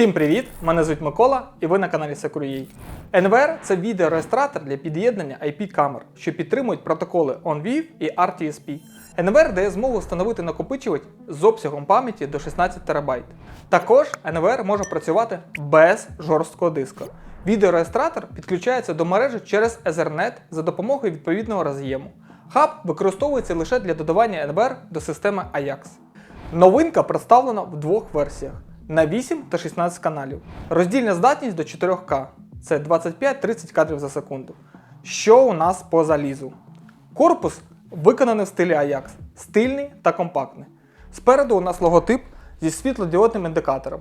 Всім привіт! Мене звуть Микола і ви на каналі Secure.ua. NVR – це відеореєстратор для під'єднання IP-камер, що підтримують протоколи OnVIF і RTSP. NVR дає змогу встановити накопичувач з обсягом пам'яті до 16 ТБ. Також NVR може працювати без жорсткого диска. Відеореєстратор підключається до мережі через Ethernet за допомогою відповідного роз'єму. Хаб використовується лише для додавання NVR до системи AJAX. Новинка представлена в двох версіях на 8 та 16 каналів. Роздільна здатність до 4К це 25-30 кадрів за секунду. Що у нас по залізу? Корпус виконаний в стилі Ajax, стильний та компактний. Спереду у нас логотип зі світлодіодним індикатором.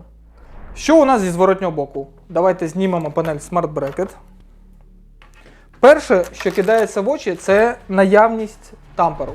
Що у нас зі зворотнього боку? Давайте знімемо панель Smart Bracket. Перше, що кидається в очі, це наявність тамперу.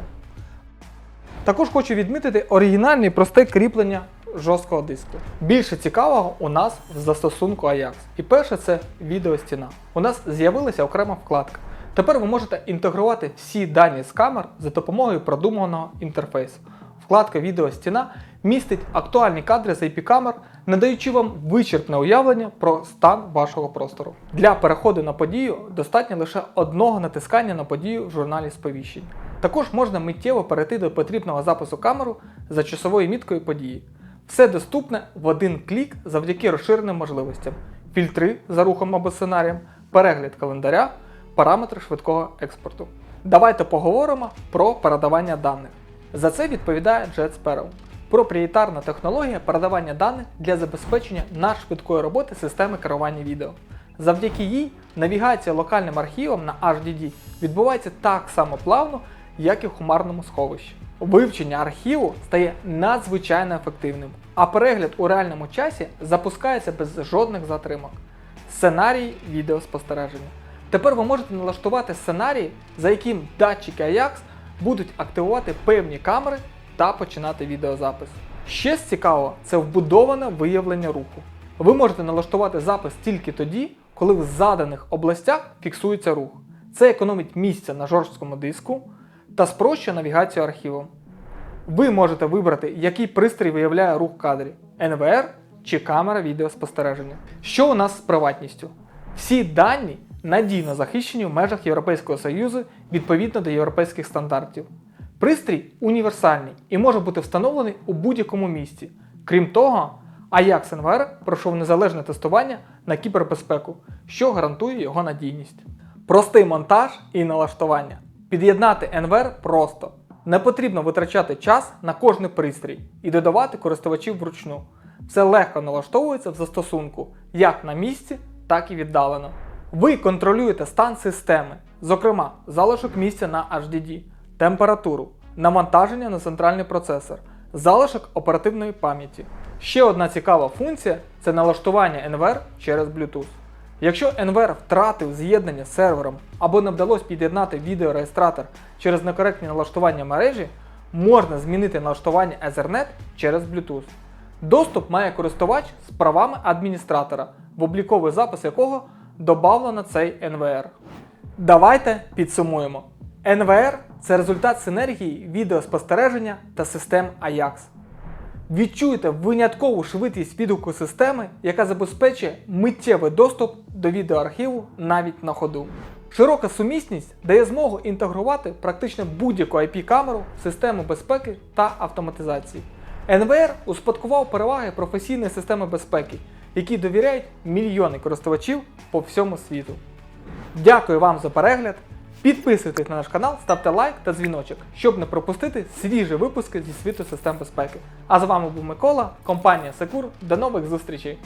Також хочу відмітити оригінальне просте кріплення жорсткого диску. Більше цікавого у нас в застосунку Ajax. І перше це відеостіна. У нас з'явилася окрема вкладка. Тепер ви можете інтегрувати всі дані з камер за допомогою продуманого інтерфейсу. Вкладка Відеостіна містить актуальні кадри з IP-камер, надаючи вам вичерпне уявлення про стан вашого простору. Для переходу на подію достатньо лише одного натискання на подію в журналі сповіщень. Також можна миттєво перейти до потрібного запису камеру за часовою міткою події. Все доступне в один клік завдяки розширеним можливостям: фільтри за рухом або сценарієм, перегляд календаря, параметри швидкого експорту. Давайте поговоримо про передавання даних. За це відповідає Jet Sparrow. Проприєтарна технологія передавання даних для забезпечення надшвидкої роботи системи керування відео. Завдяки їй навігація локальним архівом на HDD відбувається так само плавно, як і в хмарному сховищі. Вивчення архіву стає надзвичайно ефективним, а перегляд у реальному часі запускається без жодних затримок. Сценарій відеоспостереження. Тепер ви можете налаштувати сценарій, за яким датчики Ajax будуть активувати певні камери та починати відеозапис. Ще з цікавого це вбудоване виявлення руху. Ви можете налаштувати запис тільки тоді, коли в заданих областях фіксується рух. Це економить місця на жорсткому диску та спрощує навігацію архівом. Ви можете вибрати, який пристрій виявляє рух в кадрі NVR чи камера відеоспостереження. Що у нас з приватністю? Всі дані надійно захищені в межах Європейського Союзу відповідно до європейських стандартів. Пристрій універсальний і може бути встановлений у будь-якому місці. Крім того, Ajax NVR пройшов незалежне тестування на кібербезпеку, що гарантує його надійність. Простий монтаж і налаштування. Під'єднати NVR просто. Не потрібно витрачати час на кожний пристрій і додавати користувачів вручну. Все легко налаштовується в застосунку як на місці, так і віддалено. Ви контролюєте стан системи, зокрема, залишок місця на HDD, температуру, навантаження на центральний процесор, залишок оперативної пам'яті. Ще одна цікава функція це налаштування NVR через Bluetooth. Якщо NVR втратив з'єднання з сервером або не вдалося під'єднати відеореєстратор через некоректні налаштування мережі, можна змінити налаштування Ethernet через Bluetooth. Доступ має користувач з правами адміністратора, в обліковий запис якого додавлено цей NVR. Давайте підсумуємо. NVR це результат синергії відеоспостереження та систем Ajax. Відчуйте виняткову швидкість відгуку системи, яка забезпечує миттєвий доступ до відеоархіву навіть на ходу. Широка сумісність дає змогу інтегрувати практично будь-яку IP-камеру в систему безпеки та автоматизації. NVR успадкував переваги професійної системи безпеки, які довіряють мільйони користувачів по всьому світу. Дякую вам за перегляд. Підписуйтесь на наш канал, ставте лайк та дзвіночок, щоб не пропустити свіжі випуски зі світу систем безпеки. А з вами був Микола, компанія Секур. До нових зустрічей!